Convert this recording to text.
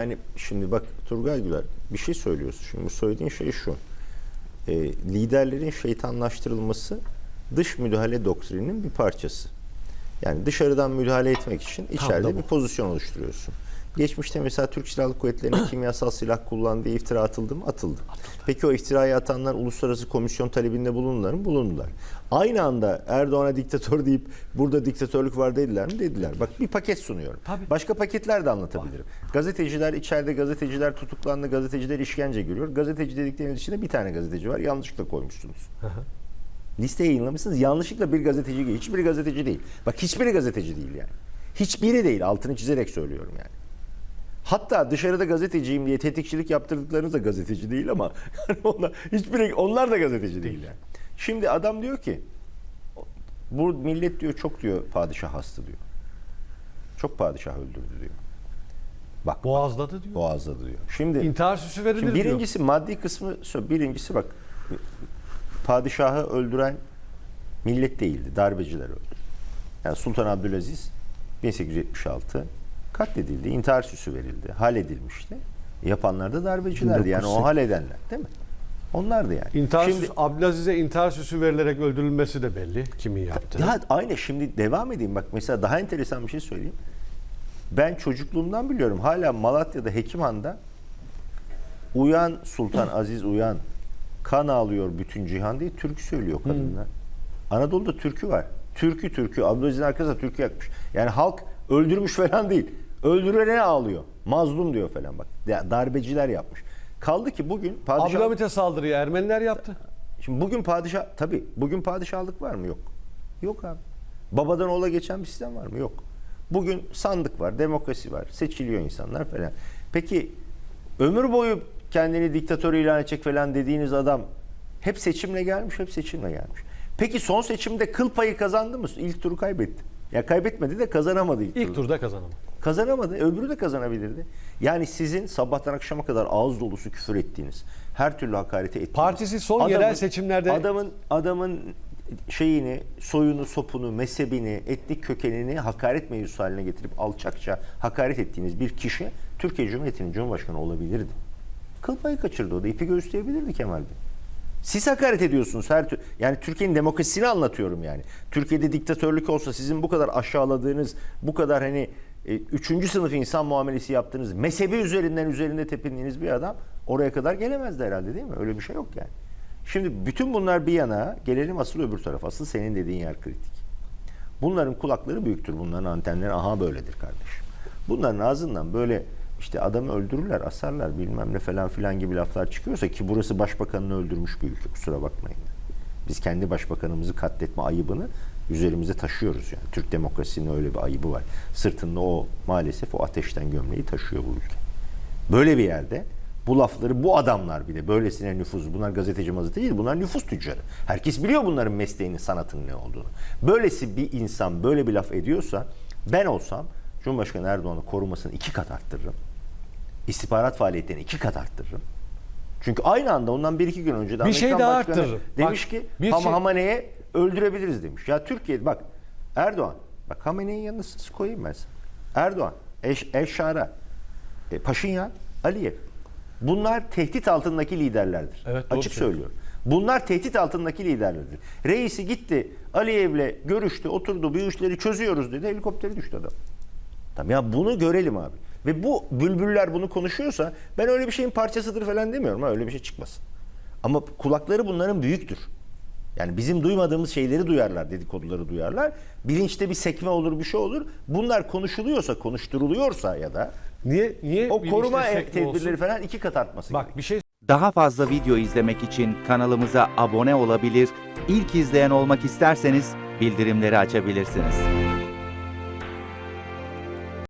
Yani şimdi bak Turgay Güler bir şey söylüyorsun. Şimdi bu söylediğin şey şu. E, liderlerin şeytanlaştırılması dış müdahale doktrininin bir parçası. Yani dışarıdan müdahale etmek için içeride bir pozisyon oluşturuyorsun. Geçmişte mesela Türk Silahlı Kuvvetleri'nin kimyasal silah kullandığı iftira atıldı mı? Atıldı. Peki o iftirayı atanlar uluslararası komisyon talebinde bulundular mı? Bulundular. Aynı anda Erdoğan'a diktatör deyip burada diktatörlük var dediler mi? Dediler. Bak bir paket sunuyorum. Tabii. Başka paketler de anlatabilirim. Gazeteciler içeride gazeteciler tutuklandı, gazeteciler işkence görüyor. Gazeteci dedikleriniz içinde bir tane gazeteci var. Yanlışlıkla koymuşsunuz. Liste yayınlamışsınız. Yanlışlıkla bir gazeteci değil. Hiçbiri gazeteci değil. Bak hiçbiri gazeteci değil yani. Hiçbiri değil. Altını çizerek söylüyorum yani. Hatta dışarıda gazeteciyim diye tetikçilik yaptırdıklarınız da gazeteci değil ama yani onlar, hiçbiri, onlar da gazeteci değil yani. Şimdi adam diyor ki bu millet diyor çok diyor padişah hastı diyor. Çok padişah öldürdü diyor. Bak Boğazladı diyor. boğazladı diyor. Şimdi İntihar süsü verilir Şimdi diyor. birincisi maddi kısmı birincisi bak padişahı öldüren millet değildi. Darbeciler öldü. Yani Sultan Abdülaziz 1876 katledildi. intihar süsü verildi. Halledilmişti. Yapanlar da darbecilerdi. Yani o 1908. halledenler değil mi? Onlardı yani. İntihar Şimdi, süsü, Abdülaziz'e intihar süsü verilerek öldürülmesi de belli. Kimin yaptı? Ya aynı şimdi devam edeyim bak mesela daha enteresan bir şey söyleyeyim. Ben çocukluğumdan biliyorum hala Malatya'da Hekimhan'da Uyan Sultan Aziz Uyan kan ağlıyor bütün cihan diye türkü söylüyor kadınlar. Anadolu'da türkü var. Türkü türkü Abdülaziz'in arkasında türkü yakmış. Yani halk öldürmüş falan değil. Öldürene ağlıyor. Mazlum diyor falan bak. Darbeciler yapmış. Kaldı ki bugün padişah... Abdülhamit'e saldırıyı Ermeniler yaptı. Şimdi bugün padişah tabii bugün padişahlık var mı? Yok. Yok abi. Babadan oğula geçen bir sistem var mı? Yok. Bugün sandık var, demokrasi var, seçiliyor insanlar falan. Peki ömür boyu kendini diktatör ilan edecek falan dediğiniz adam hep seçimle gelmiş, hep seçimle gelmiş. Peki son seçimde kıl payı kazandı mı? İlk turu kaybetti. Ya kaybetmedi de kazanamadı ilk, İlk turu. turda kazanamadı. Kazanamadı. Öbürü de kazanabilirdi. Yani sizin sabahtan akşama kadar ağız dolusu küfür ettiğiniz, her türlü hakareti ettiğiniz. Partisi son yerel seçimlerde- Adamın adamın şeyini, soyunu, sopunu, mezhebini, etnik kökenini hakaret mevzusu haline getirip alçakça hakaret ettiğiniz bir kişi Türkiye Cumhuriyeti'nin Cumhurbaşkanı olabilirdi. Kıl payı kaçırdı o da. ipi gösterebilirdi Kemal Bey. Siz hakaret ediyorsunuz her tür. Yani Türkiye'nin demokrasisini anlatıyorum yani. Türkiye'de diktatörlük olsa sizin bu kadar aşağıladığınız, bu kadar hani e, üçüncü sınıf insan muamelesi yaptığınız, mezhebi üzerinden üzerinde tepindiğiniz bir adam oraya kadar gelemezdi herhalde değil mi? Öyle bir şey yok yani. Şimdi bütün bunlar bir yana gelelim asıl öbür tarafa. Asıl senin dediğin yer kritik. Bunların kulakları büyüktür. Bunların antenleri aha böyledir kardeşim. Bunların ağzından böyle işte adamı öldürürler, asarlar bilmem ne falan filan gibi laflar çıkıyorsa ki burası başbakanını öldürmüş bir ülke kusura bakmayın. Biz kendi başbakanımızı katletme ayıbını üzerimize taşıyoruz yani. Türk demokrasinin öyle bir ayıbı var. Sırtında o maalesef o ateşten gömleği taşıyor bu ülke. Böyle bir yerde bu lafları bu adamlar bile böylesine nüfuz bunlar gazeteci mazeti değil bunlar nüfus tüccarı. Herkes biliyor bunların mesleğinin sanatının ne olduğunu. Böylesi bir insan böyle bir laf ediyorsa ben olsam Cumhurbaşkanı Erdoğan'ın korumasını iki kat arttırırım. İstihbarat faaliyetlerini iki kat arttırırım. Çünkü aynı anda ondan bir iki gün önce de Bir şey daha arttırırım. Demiş Bak, ki bir Ham şey- Hamane'ye öldürebiliriz demiş. Ya Türkiye bak Erdoğan bak Hamane'nin yanına siz koyayım ben sana. Erdoğan, Eş, Eşara, e, Paşinyan, Aliyev. Bunlar tehdit altındaki liderlerdir. Evet, Açık söylüyorum. Bunlar tehdit altındaki liderlerdir. Reisi gitti Aliyev'le görüştü, oturdu, bu işleri çözüyoruz dedi. Helikopteri düştü adam. Tamam ya bunu görelim abi. Ve bu bülbüller bunu konuşuyorsa ben öyle bir şeyin parçasıdır falan demiyorum. Ha, öyle bir şey çıkmasın. Ama kulakları bunların büyüktür. Yani bizim duymadığımız şeyleri duyarlar, dedikoduları duyarlar. Bilinçte bir sekme olur, bir şey olur. Bunlar konuşuluyorsa, konuşturuluyorsa ya da Niye niye o koruma tedbirleri olsun? falan iki kat artması gerekiyor. Bak bir şey Daha fazla video izlemek için kanalımıza abone olabilir, ilk izleyen olmak isterseniz bildirimleri açabilirsiniz.